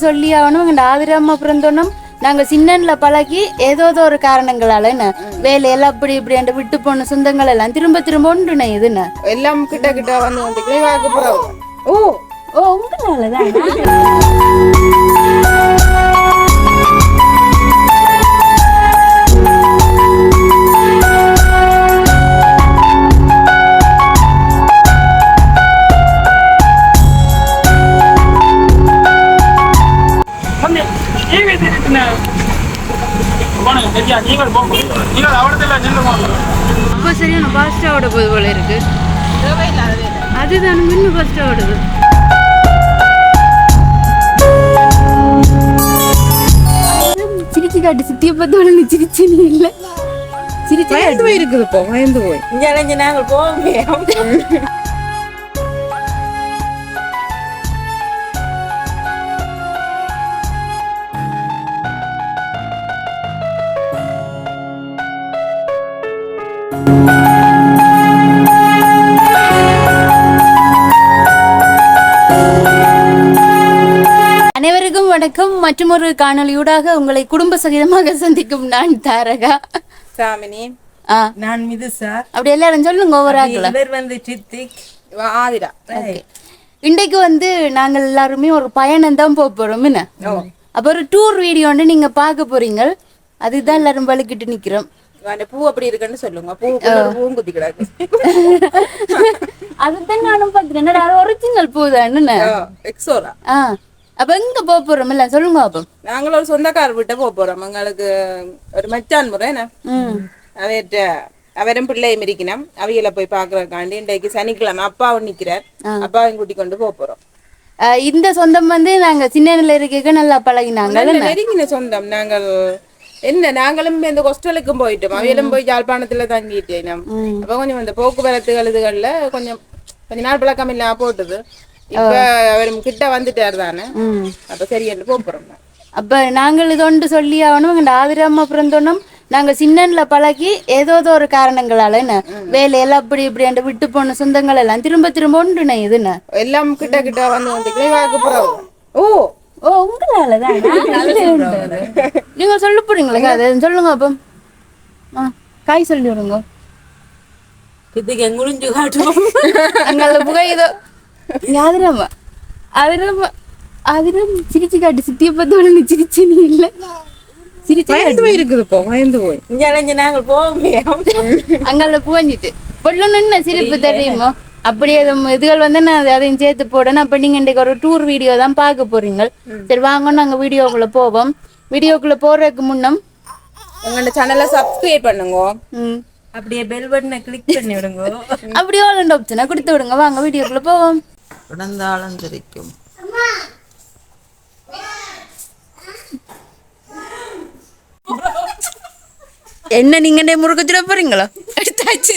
சொல்லி ஆகணும் எங்க ஆதிராம பிறந்தோன்னும் நாங்க சின்னன்ல பழகி ஏதோ ஒரு காரணங்களால என்ன வேலையெல்லாம் அப்படி இப்படி என்று விட்டு போன சொந்தங்கள் எல்லாம் திரும்ப திரும்ப ஒன்றுனே இதுன்னு எல்லாம் கிட்ட கிட்ட வந்து வந்து ஓ ஓ உங்களாலதான்? வந்து அப்போ சரியான ஃபாஸ்ட்டாக ஓட போது போல இருக்கு அதுதான் இன்னும் ஃபாஸ்ட்டாக ஓடுது சிரிச்சு காட்டு சித்திய சிரிச்சு. நீ இல்ல சிரிச்சு பயந்து போய் இருக்குது போ பயந்து போய். இங்கே நாங்கள் போக முடியும் வணக்கம். மற்றும் ஒரு காணொளியூடாக உங்களை குடும்ப சகிதமாக சந்திக்கும் நான் தாரகா. சாமினி. ஆ. நான் மிது சார். அப்படி எல்லாரும் சொல்லுங்க இவர் வந்து சித்திக் ஆதிரா. இன்றைக்கு வந்து நாங்கள் எல்லாருமே ஒரு பயணம் தான் போக போறோம் என்ன? அப்ப ஒரு டூர் வீடியோ வந்து நீங்க பார்க்க போறீங்க. அதுதான் எல்லாரும் வலுக்கிட்டு நிக்கிறோம். அந்த பூ அப்படி இருக்குன்னு சொல்லுங்க. பூ பூவும் குத்தி கிடக்கு அதுதான் நானும் பாக்குறேன் ஒரிஜினல் பூ தானே எக்ஸோரா ஆ. அப்ப எங்க போக போறோம்? இல்ல சொல்லுங்க அப்போ நாங்களும் ஒரு சொந்தக்கார வீட்டை போக போறோம். எங்களுக்கு ஒரு மச்சான் முறை என்ன? அவர்கிட்ட அவரும் பிள்ளையும் இருக்கணும். அவையில போய் பாக்குறதுக்காண்டி இன்றைக்கு சனிக்கிழமை அப்பாவும் நிக்கிறார். அப்பாவையும் கூட்டி கொண்டு போக போறோம். இந்த சொந்தம் வந்து நாங்க சின்ன இருக்க நல்லா பழகினாங்க நெருங்கின சொந்தம். நாங்கள் என்ன நாங்களும் இந்த ஹாஸ்டலுக்கும் போயிட்டோம். அவையிலும் போய் யாழ்ப்பாணத்துல தங்கிட்டேன். அப்ப கொஞ்சம் இந்த போக்குவரத்து இதுகள்ல கொஞ்சம் கொஞ்ச நாள் பழக்கம் இல்லாம போட்டுது. இப்ப அவர் கிட்ட வந்துட்டாரு தானே? அப்ப சரி என்று போறோம் அப்ப நாங்கள் இதொன்று சொல்லி ஆகணும். எங்க ஆதிராம பிறந்தோன்னும் நாங்க சின்னன்ல பழகி ஏதோ ஒரு காரணங்களால என்ன வேலையெல்லாம் அப்படி இப்படி என்று விட்டு போன சொந்தங்கள் எல்லாம் திரும்ப திரும்ப ஒன்றுனே இதுன்னு எல்லாம் கிட்ட கிட்ட வந்து ஓ. ஓ உங்களாலதான் நீங்க சொல்ல போறீங்களா அதை சொல்லுங்க அப்போ. காய் சொல்லி விடுங்க. காட்டுவோம் புகை இதோ. ஆதிரம் சிரிச்சு காட்டு. சித்திய பார்த்தோட நீ சிரிச்சு நீ இல்ல. சிரிச்சு பயந்து போய் பயந்து இங்கே நாங்கள் போக முடியும் புகஞ்சிட்டு. சிரிப்பு தெரியுமோ? அப்படியே இதுகள் வந்து நான் அதை- அதையும் சேர்த்து போடணும். அப்ப நீங்க இன்றைக்கு ஒரு டூர் வீடியோ தான் பார்க்க போறீங்க. சரி வாங்க நாங்க வீடியோக்குள்ள போவோம். வீடியோக்குள்ள போறதுக்கு முன்னம் எங்களோட சேனலை சப்ஸ்கிரைப் பண்ணுங்க. அப்படியே பெல் பட்டனை கிளிக் பண்ணி விடுங்க அப்படியே ஆல் ஆப்ஷனை கொடுத்து விடுங்க. வாங்க வீடியோக்குள்ள போவோம். உடந்த ஆலந்தரிக்கும் என்ன நீங்க என்ன முறுக்குத்திட போறீங்களா எடுத்தாச்சு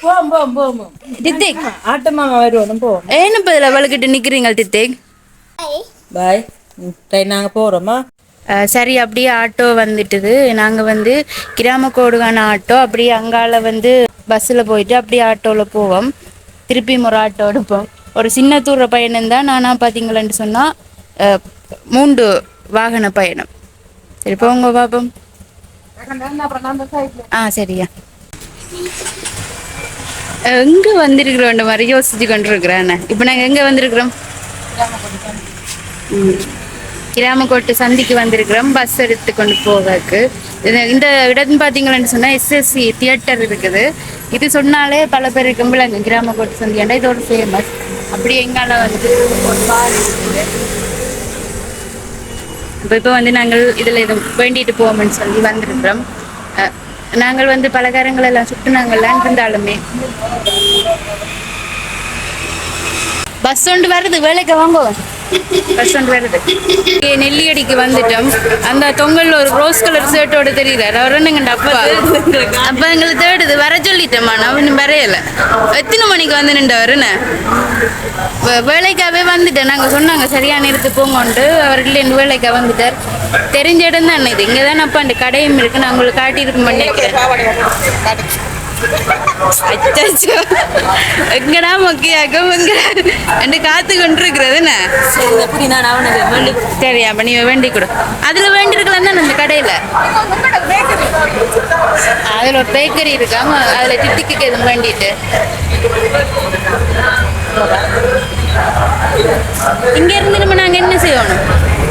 போவோம் போவோம் போவோம் டித்திக் ஆட்டமாமா வருவோம் போவோம் ஏன்னு பதில் வளர்க்கிட்டு நிக்கிறீங்க டித்திக் பாய் ட்ரெயின் நாங்கள் போகிறோமா அஹ் சரி அப்படியே ஆட்டோ வந்துட்டுது. நாங்கள் வந்து கிராம கோடுகான ஆட்டோ அப்படியே அங்கால வந்து பஸ்ஸில் போயிட்டு அப்படியே ஆட்டோவில் போவோம். திருப்பி ஒரு ஆட்டோ எடுப்போம் ஒரு சின்ன தூர பயணம் தான். நானாக பார்த்தீங்களேன்னு சொன்னால் மூன்று வாகன பயணம். சரி போங்க பாப்போம். ஆ சரியா. எங்கே வந்திருக்கிறோன்ற மாதிரி யோசிச்சு கொண்டு இருக்கிறேன் இப்போ நாங்கள் எங்கே வந்திருக்கிறோம்? ம். கிராமக்கோட்டை சந்திக்கு வந்திருக்கிறோம். பஸ் எடுத்து கொண்டு போவதற்கு இந்த இடம் பார்த்தீங்கன்னு சொன்னால் எஸ்எஸ்சி தியேட்டர் இருக்குது. இது சொன்னாலே பல பேருக்கு விளங்கும். கிராமக்கோட்டை சந்தியாண்டா இது ஒரு ஃபேமஸ் அப்படி எங்கால வந்து ஒரு பார் இருக்குது. இப்போ இப்போ வந்து நாங்கள் இதில் இது வேண்டிட்டு போவோம்னு சொல்லி வந்திருக்கிறோம். அஹ், நாங்கள் வந்து பலகாரங்கள் எல்லாம் சுட்டுனாங்கள்லாம் இருந்தாலுமே. பஸ் ஒன்று வருது வேலைக்கு வாங்குவோம் பஸ் வருது நெல்லியடிக்கு வந்துட்டோம். அந்த தொங்கல் ஒரு ரோஸ் கலர் ஷர்ட்டோட தெரியுறாரு அவர் என்னங்க அப்பா. எங்களுக்கு தேடுது. வர சொல்லிட்டோம்மா. நான் இன்னும் வரையல. எத்தனை மணிக்கு வந்து நின்றவருன்னு வே- வேலைக்காவே வந்துட்டேன். நாங்கள் சொன்னாங்க சரியான நேரத்து போங்கன்ட்டு. அவர் இல்லைன்னு வேலைக்கா வந்துட்டார். தெரிஞ்ச இடம் தான் இது. இங்கே தான் அப்பா அந்த கடையும் இருக்கு. நான் உங்களுக்கு காட்டியிருக்க பண்ணிக்கிறேன் அச்சோ எங்கடா மொக்கையாக்கும் ரெண்டு என்று காத்து கொண்டிருக்கிறது என்ன? சரி அவனுக்கு அப்ப நீ வேண்டி கொடு. அதுல வேண்டியிருக்கலாம் தானே அந்த கடையில? அதுல ஒரு பேக்கரி இருக்காம அதுல டிட்டிக்கு எதுவும் வேண்டிட்டு? இங்க இருந்து நம்ம நாங்க என்ன செய்யணும்?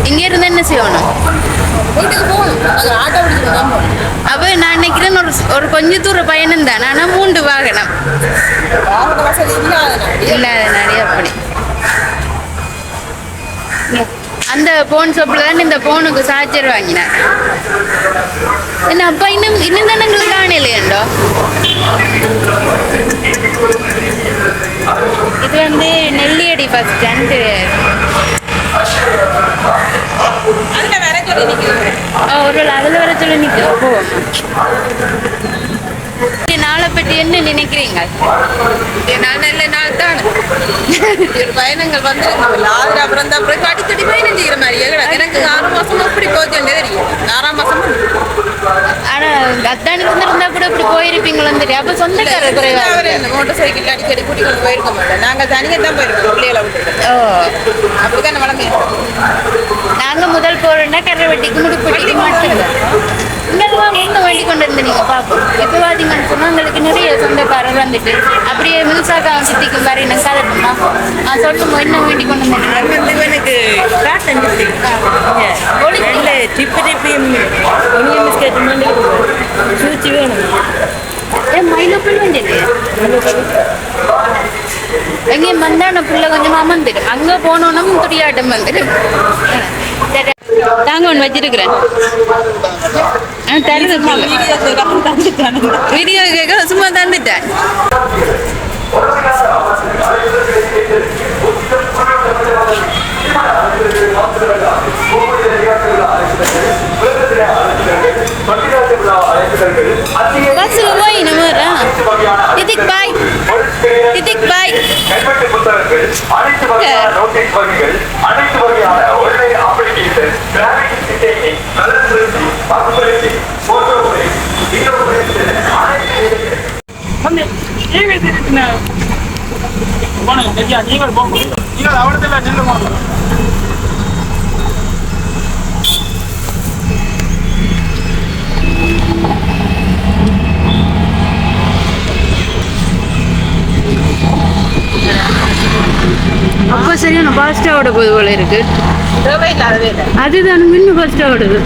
இங்க இருந்து என்ன செய்யணும்? வீட்டுக்கு போகணும். ஆட்டோ பிடிச்சிட்டு தான் போகணும். நினைக்கிறேன் ஒரு ஒரு கொஞ்ச தூர பயணம் தான். ஆனா மூன்று வாகனம். இல்லாத நிறைய அப்படி. அந்த போன் ஷாப்ல தான் இந்த போனுக்கு சார்ஜர் வாங்கினார் என்ன அப்பா இன்னும் இன்னும் தானே எங்களுக்கு காணலையண்டோ இது வந்து நெல்லியடி பஸ் ஸ்டாண்டு ஒரு அதில் வர சொல்லி நிற்கிறோம் போவோம் நாளை பற்றி என்ன நினைக்கிறீங்க? நான் நல்ல நாள் தான். பயணங்கள் வந்து ஆதிரா பிறந்த அப்புறம் அடிக்கடி பயணம் செய்கிற மாதிரி. எனக்கு ஆறு மாசம் அப்படி போச்சுன்னே தெரியும் ஆறாம் மாசம் ஆனா அத்தானுக்கு இருந்தா கூட இப்படி போயிருப்பீங்களோன்னு தெரியும் அப்ப சொந்தக்காரர் குறைவா? அவர் மோட்டர் சைக்கிள் அடிக்கடி கொண்டு போயிருக்க மாட்டேன் நாங்கள் தனியாக தான் போயிருக்கோம். பிள்ளைகளை விட்டுட்டு. ஓ. அப்படிதான் வளமே நாங்க முதல் போறோம்னா கரவட்டிக்கு முடுப்பட்டிக்கு மட்டும்தான் இங்கெல்லாம் முன்ன வேண்டி கொண்டு இருந்து நீங்க பாப்போம். எப்ப பாத்தீங்கன்னு சொன்னா உங்களுக்கு நிறைய சொந்தக்காரர் வந்துட்டு அப்படியே மில்சாக்கா சித்திக்கு மாதிரி என்ன கதட்டுமா ஆ சொல்லுங்க என்ன வேண்டி கொண்டு வந்து எனக்கு டிப்பு டிப்பியும் பிஸ்கெட் மாதிரி சூச்சி வேணும். ஏன் மயிலப்புள் வேண்டியது எங்கேயும் வந்தான புள்ள கொஞ்சம் அமர்ந்துடும் அங்க போனோம்னா துடியாட்டம் வந்துடும் தாங்க ஒன்று வச்சிருக்கிறேன். தருது வீடியோ கேட்க சும்மா தந்துட்டேன். பஸ்ஸில் போய் நம்ம இதுக்கு பாய். பாய் கல்வெட்டு புத்தகங்கள் அனைத்து வகையான நோட்டீஸ் வகைகள் அனைத்து வகையான online application traffic ticketing colour printing bus printing photo print video print அனைத்து வந்து டிவி இருக்குண்ணே போனேன் சரியா நீங்கள் நீங்கள் அவடத்தில் நில்லுங்க. அப்போ சரியான ஃபாஸ்ட்டாக ஓட போது போல இருக்கு. அதுதான் இன்னும் ஃபாஸ்ட்டாக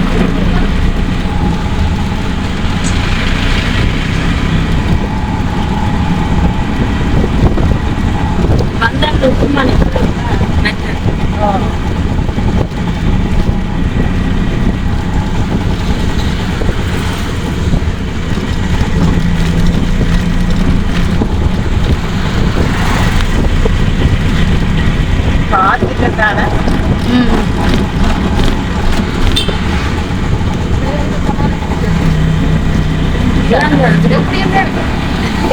தானே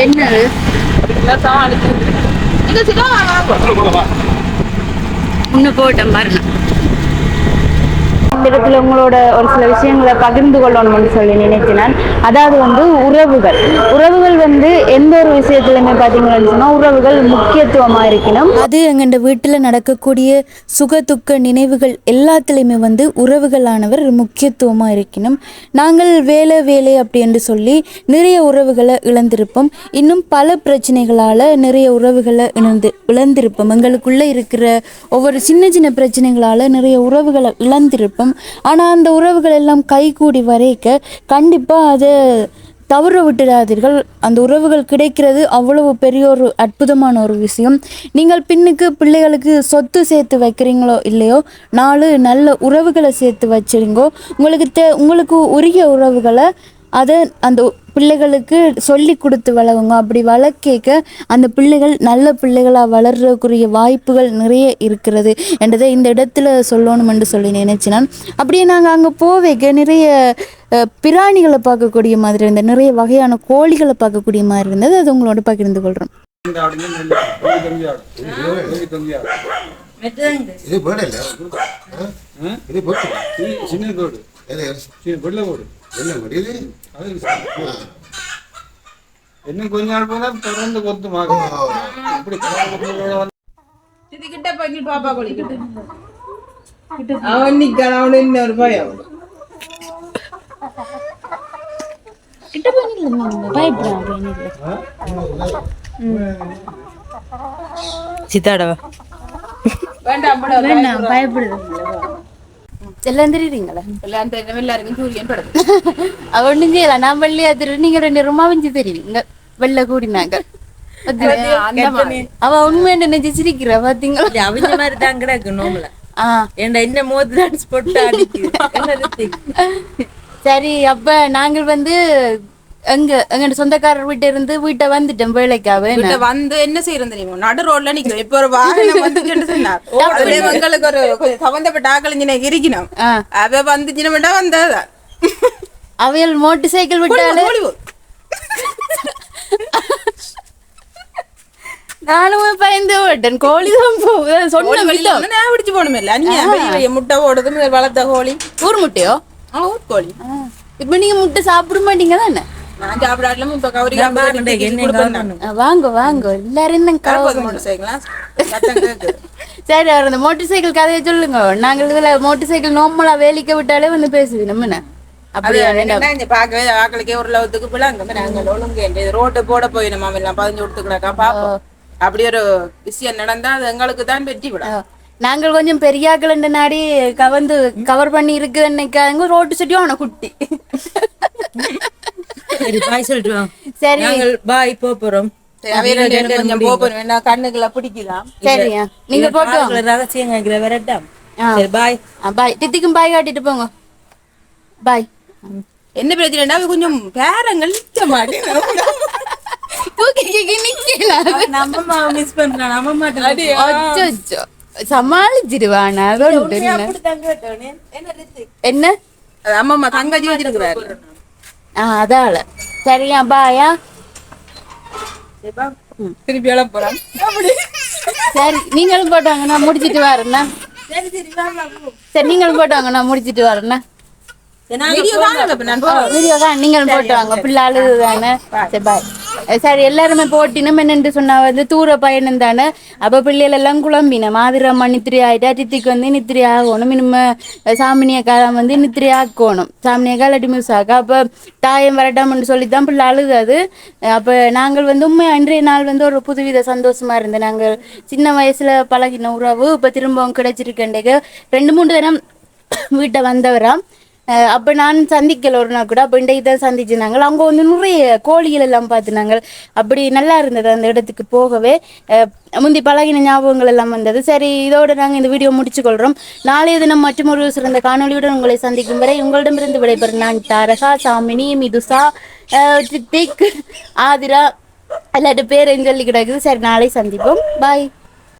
என்னது? முன்ன போட்டேன் பாருங்க. இந்த இடத்துல உங்களோட ஒரு சில விஷயங்களை பகிர்ந்து கொள்ளணும்னு சொல்லி நினைக்கிறேன் அதாவது வந்து உறவுகள். உறவுகள் வந்து எந்த ஒரு விஷயத்துலையுமே பார்த்தீங்கன்னு சொன்னால் உறவுகள் முக்கியத்துவமாக இருக்கணும். அது எங்கண்ட வீட்டில் நடக்கக்கூடிய சுக துக்க நினைவுகள் எல்லாத்துலேயுமே வந்து உறவுகளானவர் முக்கியத்துவமாக இருக்கணும். நாங்கள் வேலை வேலை அப்படி என்று சொல்லி நிறைய உறவுகளை இழந்திருப்போம். இன்னும் பல பிரச்சனைகளால் நிறைய உறவுகளை இழந்து இழந்திருப்போம். எங்களுக்குள்ளே இருக்கிற ஒவ்வொரு சின்ன சின்ன பிரச்சனைகளால் நிறைய உறவுகளை இழந்திருப்போம். ஆனால் அந்த உறவுகள் எல்லாம் கைகூடி வரைக்க கண்டிப்பாக அதை தவற விட்டுடாதீர்கள் அந்த உறவுகள் கிடைக்கிறது அவ்வளவு பெரிய ஒரு அற்புதமான ஒரு விஷயம். நீங்கள் பின்னுக்கு பிள்ளைகளுக்கு சொத்து சேர்த்து வைக்கிறீங்களோ இல்லையோ நாலு நல்ல உறவுகளை சேர்த்து வச்சுருங்கோ. உங்களுக்கு தே உங்களுக்கு உரிய உறவுகளை அதை அந்த பிள்ளைகளுக்கு சொல்லி கொடுத்து வளருங்க. அப்படி வளர்க்க அந்த பிள்ளைகள் நல்ல பிள்ளைகளாக வளர்றதுக்குரிய வாய்ப்புகள் நிறைய இருக்கிறது என்றதை இந்த இடத்துல சொல்லணும் என்று சொல்லி நினைச்சினான். அப்படியே நாங்கள் அங்கே போவேக்க நிறைய பிராணிகளை பார்க்கக்கூடிய மாதிரி இருந்தது. நிறைய வகையான கோழிகளை பார்க்கக்கூடிய மாதிரி இருந்தது. அது உங்களோட பகிர்ந்து கொள்கிறோம் இது போடல இது போட்டு. சின்ன கோடு. எது வெள்ளை கோடு. என்ன முடியுது இன்னும் கொஞ்ச நாள் போனா தொடர்ந்து கொத்துமாங்க இப்படி இது கிட்ட போய் நீ பாப்பா கொலிக்கிட்டு அவன் நிக்கான் அவனு இன்னொரு பயம் கிட்ட போய் நில்லுங்க பயப்படுறான் போய் நில்லு. சித்தாடவா வேண்டாம் பயப்படுது எல்லாம் தெரியுறீங்களா எல்லாம் தெரியும் எல்லாருக்கும் சூரியன் படம் அவ ஒண்ணும் செய்யல நான் வெள்ளையா தெரியும் நீங்க ரெண்டு ரூமா வஞ்சு தெரியுங்க வெள்ளை கூடினாங்க அவ உண்மையை நினைச்சு சிரிக்கிற பாத்தீங்களா அவங்க மாதிரி தான் கிடக்கு நோம்பல ஆ ஏன்டா என்ன மோத்து டான்ஸ் போட்டு என்ன? சரி அப்ப நாங்கள் வந்து எங்க எங்க சொந்தக்காரர் வீட்டை இருந்து வீட்டை வந்துட்டோம் வேலைக்காக வந்து என்ன செய்யறது தெரியுமா? நடு ரோட்ல நிக்கிறோம் இப்ப ஒரு வாகனம் சொன்னார் எங்களுக்கு ஒரு கொஞ்சம் சம்பந்தப்பட்ட ஆக்கள் இருக்கணும். அவ வந்துச்சுன்னு வந்ததான் அவையல் மோட்டர் சைக்கிள் விட்டாலே நானுமே பயந்து விட்டேன் கோழி தான் போகுது சொன்ன வெளியில நான் பிடிச்சு போகணுமே இல்ல. நீ பெரிய முட்டை முதல் வளர்த்த கோழி. ஊர் முட்டையோ? ஆ, ஊர்கோழி இப்ப நீங்க முட்டை சாப்பிட மாட்டீங்க தானே? நான் இப்ப கௌரி வாங்க வாங்க. எல்லாரும் சரி அவர் அந்த மோட்டர் சைக்கிள் கதையை சொல்லுங்க. நாங்கள் இதுல மோட்டர் சைக்கிள் நோம்பலா வேலிக்க விட்டாலே வந்து பேசுவீங்க நம்ம பார்க்கவே ஆக்களுக்கே ஒரு லவத்துக்கு போல அங்க நாங்க ஒழுங்கு ரோட்டு போட போய் நம்ம எல்லாம் பதிஞ்சு கொடுத்துக்கலாக்கா பாப்போம். அப்படி ஒரு விஷயம் நடந்தா அது எங்களுக்கு தான் வெற்றி விடும். நாங்கள் கொஞ்சம் பெரியாக்கள் நாடி கவர்ந்து கவர் பண்ணி இருக்குதுன்னு நினைக்காதங்க ரோட்டு சுட்டியும் அவனை குட்டி. சரி பாய் வாங்க சரி. நாங்கள் பாய் போறோம். கண்ணுக்குள்ள சரியா நீங்க போட்டு வாங்க. ரகசியம் கேட்கிற வரட்டாம். ஆ. சரி பாய் பாய் தித்திக்கும் பாய் காட்டிட்டு போங்க. பாய் என்ன பிரச்சனைடா அவ கொஞ்சம் பேரங்கள் நிக்க மாட்டேன். சமாளிச்சிருவானா என்ன அம்மா தங்கச்சி வச்சிருக்கிறாரு. ஆ அதால சரியா பாயா? திருப்பி போறான்? சரி நீங்களும் போட்டாங்க நான் முடிச்சிட்டு வரேண்ணா சரி நீங்களும் போட்டாங்க நான் முடிச்சிட்டு வரேண்ணா வீடியோ தான். போட்டு வாங்க. பிள்ளை அழுது தானே. சரி பாய் சரி எல்லாருமே போட்டினும் என்னென்று சொன்னா வந்து தூர பயணம் தானே. அப்போ பிள்ளைகள் எல்லாம் குழம்பின. மாதிரம்மா நித்திரி ஆயிட்டா தித்திக்கு வந்து நித்திரி ஆகணும். இனிமே சாமினிய காலம் வந்து நித்திரி ஆக்கணும். சாமினிய காலட்டி மிஸ் ஆக்கா. அப்போ தாயம் வரட்டாம்னு சொல்லி தான் பிள்ளை அழுதாது அப்போ நாங்கள் வந்து உண்மை அன்றைய நாள் வந்து ஒரு புதுவித சந்தோஷமா இருந்தோம் நாங்கள் சின்ன வயசுல பழகின உறவு இப்போ திரும்பவும் கிடைச்சிருக்கேன்டேக்கு ரெண்டு மூணு தினம் வீட்டை வந்தவராம் அஹ் அப்போ நான் சந்திக்கல ஒரு நாள் கூட. அப்போ இன்றைக்கு தான் சந்திச்சுனாங்க அவங்க வந்து நிறைய கோழிகள் எல்லாம் பார்த்துனாங்க அப்படி நல்லா இருந்தது அந்த இடத்துக்கு போகவே. முந்தி பழகின ஞாபகங்கள் எல்லாம் வந்தது. சரி இதோட நாங்கள் இந்த வீடியோ முடிச்சுக்கொள்கிறோம் நாளைய தினம் மற்றொரு சிறந்த காணொலியுடன் உங்களை சந்திக்கும் வரை உங்களிடமிருந்து விடைபெறும் நான் தாரகா சாமினி மிதுசா அஹ் ஆதிரா எல்லாட்டு பேர் சொல்லி கிடக்குது சரி நாளை சந்திப்போம். பாய்